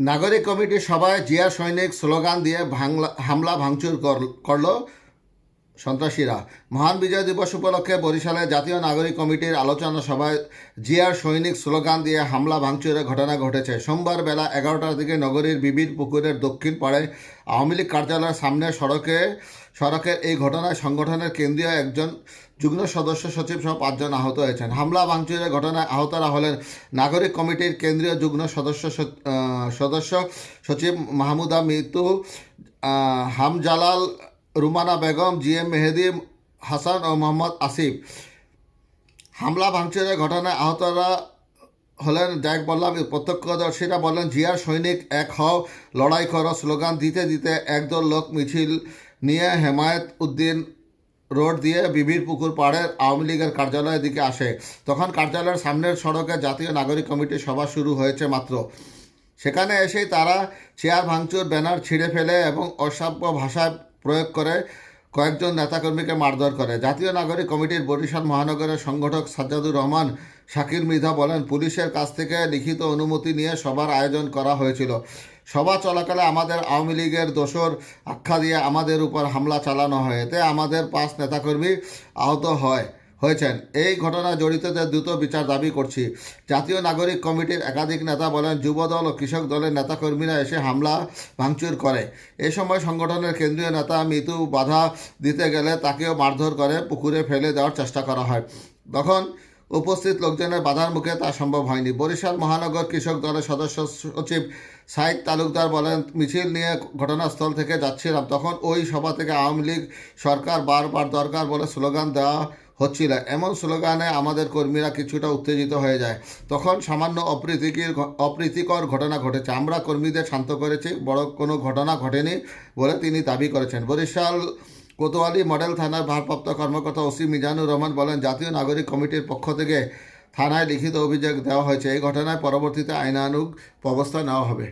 নাগরিক কমিটি সভায় জিয়া সৈনিক স্লোগান দিয়ে হামলা ভাঙচুর কর- করল সন্ত্রাসীরা। মহান বিজয় দিবস উপলক্ষে বরিশালে জাতীয় নাগরিক কমিটির আলোচনা সভায় জিয়ার সৈনিক স্লোগান দিয়ে হামলা, ভাঙচুরের ঘটনা ঘটেছে। সোমবার বেলা এগারোটার দিকে নগরীর বিবির পুকুরের দক্ষিণ পাড়ে আওয়ামী লীগ কার্যালয়ের সামনে সড়কে, সড়কের এই ঘটনায় সংগঠনের কেন্দ্রীয় একজন যুগ্ম সদস্য সচিব সহ পাঁচজন আহত হয়েছেন। হামলা, ভাঙচুরের ঘটনায় আহতরা হলেন নাগরিক কমিটির কেন্দ্রীয় যুগ্ম সদস্য সদস্য সচিব মাহমুদা মিতু হামজালাল রুমানা বেগম জি এম মেহেদি, হাসান ও মোহাম্মদ আসিফ। হামলা ভাঙচুরের ঘটনায় আহতরা হলেন যাক বললাম। প্রত্যক্ষদর্শীরা বলেন, জিয়ার সৈনিক এক হও, লড়াই করো, স্লোগান দিতে দিতে একদল লোক মিছিল নিয়ে হেমায়েত উদ্দিন রোড দিয়ে বিবির পুকুর পাড়ের আওয়ামী লীগের কার্যালয়ের দিকে আসে। তখন কার্যালয়ের সামনের সড়কে জাতীয় নাগরিক কমিটির সভা শুরু হয়েছে মাত্র। সেখানে এসেই তারা চেয়ার ভাঙচুর, ব্যানার ছিঁড়ে ফেলে এবং অসভ্য ভাষা প্রয়োগ করে, কয়েকজন নেতাকর্মীকে মারধর করে। জাতীয় নাগরিক কমিটির বরিশাল মহানগরের সংগঠক সাজ্জাদুর রহমান শাকির মৃধা বলেন, পুলিশের কাছ থেকে লিখিত অনুমতি নিয়ে সভার আয়োজন করা হয়েছিল। সভা চলাকালে আমাদের আওয়ামী লীগের দোষর আখ্যা দিয়ে আমাদের উপর হামলা চালানো হয়। এতে আমাদের পাঁচ নেতাকর্মী আহত হয়। হয়েছেন। এই ঘটনায় জড়িতদের দ্রুত বিচার দাবি করছি। জাতীয় নাগরিক কমিটির একাধিক নেতা বলেন, যুবদল ও কৃষক দলের নেতাকর্মীরা এসে হামলা ভাঙচুর করে। এ সময় সংগঠনের কেন্দ্রীয় নেতা মিতু বাধা দিতে গেলে তাকেও মারধর করে, পুকুরে ফেলে দেওয়ার চেষ্টা করা হয়। তখন উপস্থিত লোকজনের বাধার মুখে তা সম্ভব হয়নি। বরিশাল মহানগর কৃষক দলের সদস্য সচিব সাইদ তালুকদার বলেন, মিছিল নিয়ে ঘটনাস্থল থেকে যাচ্ছিলাম। তখন ওই সভা থেকে আওয়ামী লীগ সরকার বারবার দরকার বলে স্লোগান দেওয়া হচ্ছিল। এমন স্লোগানে আমাদের কর্মীরা কিছুটা উত্তেজিত হয়ে যায়। তখন সামান্য অপ্রীতিকর অপ্রীতিকর ঘটনা ঘটেছে। আমরা কর্মীদের শান্ত করেছি, বড় কোনো ঘটনা ঘটেনি বলে তিনি দাবি করেছেন। বরিশাল কোতোয়ালি মডেল থানার ভারপ্রাপ্ত কর্মকর্তা ওসি মিজানুর রহমান বলেন, জাতীয় নাগরিক কমিটির পক্ষ থেকে থানায় লিখিত অভিযোগ দেওয়া হয়েছে। এই ঘটনায় পরবর্তীতে আইনানুগ ব্যবস্থা নেওয়া হবে।